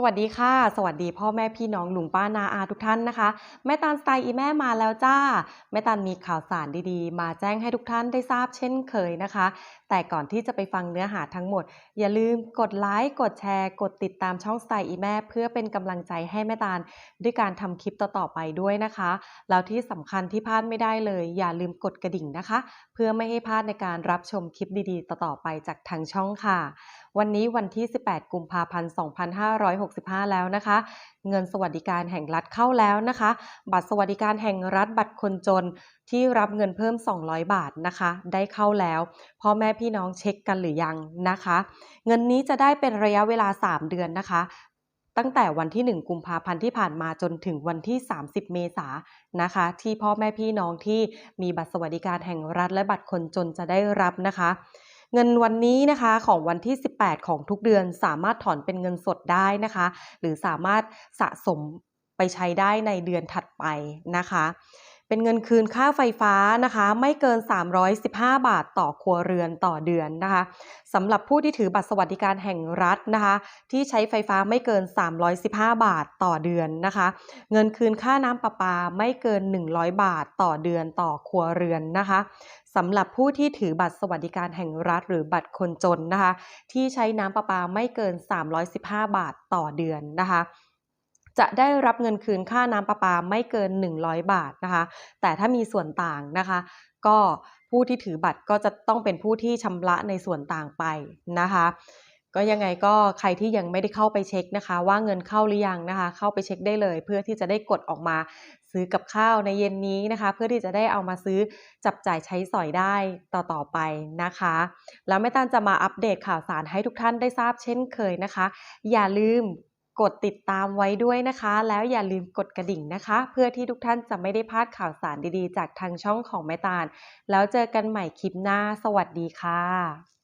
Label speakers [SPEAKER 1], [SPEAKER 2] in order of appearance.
[SPEAKER 1] สวัสดีค่ะ สวัสดีพ่อแม่พี่น้องลุงป้านาอาทุกท่านนะคะ แม่ตาลสไตล์อีแม่มาแล้วจ้า แม่ตาลมีข่าวสารดีๆ มาแจ้งให้ทุกท่านได้ทราบเช่นเคยนะคะ แต่ก่อนที่จะไปฟังเนื้อหาทั้งหมด อย่าลืมกดไลค์กดแชร์ กดติดตามช่องสไตล์อีแม่ เพื่อเป็นกำลังใจให้แม่ตาลด้วยการทำคลิปต่อๆไปด้วยนะคะแล้วที่สำคัญที่พลาดไม่ได้เลย อย่าลืมกดกระดิ่งนะคะ เพื่อไม่ให้พลาดในการรับชมคลิปดีๆ ต่อๆไปจากทางช่องค่ะ วันนี้วันที่ 18 กุมภาพันธ์ 256 2565 แล้วนะคะ เงินสวัสดิการแห่งรัฐเข้าแล้วนะคะ บัตรสวัสดิการแห่งรัฐบัตรคนจนที่รับเงินเพิ่ม 200 บาทนะคะ ได้เข้าแล้วพ่อแม่พี่น้องเช็คกันหรือยังนะคะ เงินนี้จะได้เป็นระยะเวลา 3 เดือนนะคะ ตั้งแต่วันที่ 1 กุมภาพันธ์ที่ผ่านมาจนถึงวันที่ 30 เมษายนนะคะ ที่พ่อแม่พี่น้องที่มีบัตรสวัสดิการแห่งรัฐและบัตรคนจนจะได้รับนะคะ เงินวันนี้นะคะของวันที่ 18 ของทุกเดือน สามารถถอนเป็นเงินสดได้นะคะ หรือสามารถสะสมไปใช้ได้ในเดือนถัดไปนะคะ เป็นเงินคืนค่าไฟฟ้านะคะ ไม่เกิน 315 บาทต่อครัวเรือนต่อเดือนนะคะสำหรับผู้ที่ถือบัตรสวัสดิการแห่งรัฐนะคะ ที่ใช้ไฟฟ้าไม่เกิน 315 บาทต่อเดือนนะคะ เงินคืนค่าน้ำประปาไม่เกิน 100 บาทต่อเดือนต่อครัวเรือนนะคะสำหรับผู้ที่ถือบัตรสวัสดิการแห่งรัฐ หรือบัตรคนจนนะคะ ที่ใช้น้ำประปาไม่เกิน 315 บาทต่อเดือนนะคะ จะได้รับเงินคืนค่าน้ำประปาไม่เกิน 100 บาทนะคะ แต่ถ้ามีส่วนต่างนะคะ ก็ผู้ที่ถือบัตรก็จะต้องเป็นผู้ที่ชำระในส่วนต่างไปนะคะก็ยังไงก็ใครที่ยังไม่ได้เข้าไปเช็คนะคะ ว่าเงินเข้าหรือยังนะคะ เข้าไปเช็คได้เลย เพื่อที่จะได้กดออกมาซื้อกับข้าวในเย็นนี้นะคะ เพื่อที่จะได้เอามาซื้อจับจ่ายใช้สอยได้ต่อๆไปนะคะ แล้วแม่ตาลจะมาอัปเดตข่าวสารให้ทุกท่านได้ทราบเช่นเคยนะคะ อย่าลืม กดติดตามไว้ด้วยนะคะ แล้วอย่าลืมกดกระดิ่งนะคะ เพื่อที่ทุกท่านจะไม่ได้พลาดข่าวสารดีๆ จากทางช่องของแม่ตาล แล้วเจอกันใหม่คลิปหน้า สวัสดีค่ะ